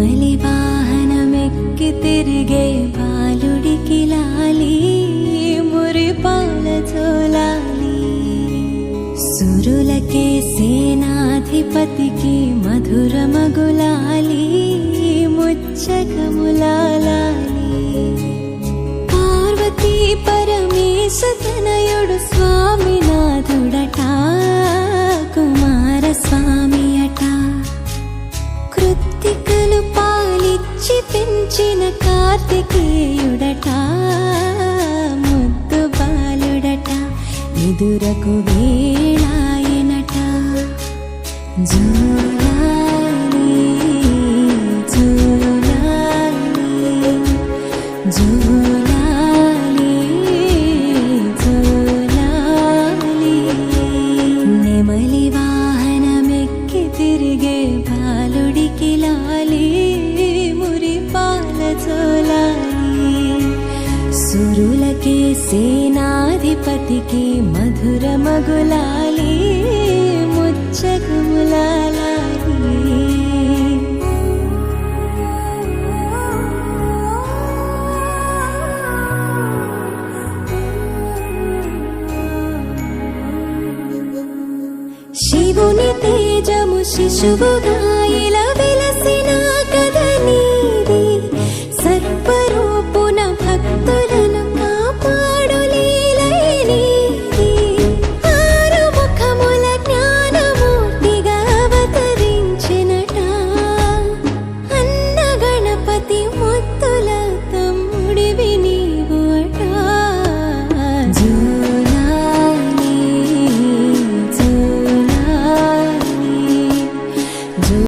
నెమలి వాహనమెక్కి తిరిగే బాలుడికి లాలి మురిపాల చోలాలి. సురులకే సేనాధిపతికి మధుర మగులాలి ముచ్చకములాలి పార్వతీ పరమేశ తనయుడు స్వామినాథుడట కుమార స్వామి అట కృత్తిక పెంచిన కార్తికేయుడట ముద్దు బాలుడట ఎదురకు వేళాయనట జూలాలి జూలాలి జూలాలి. నెమలి వాహనమెక్కి తిరిగే బాలుడికి లాలి. మురిపాల సురులకే సేనాధిపతికి మధుర మగులాలి ముచ్చకములాలి శివుని తేజము శిశువుగా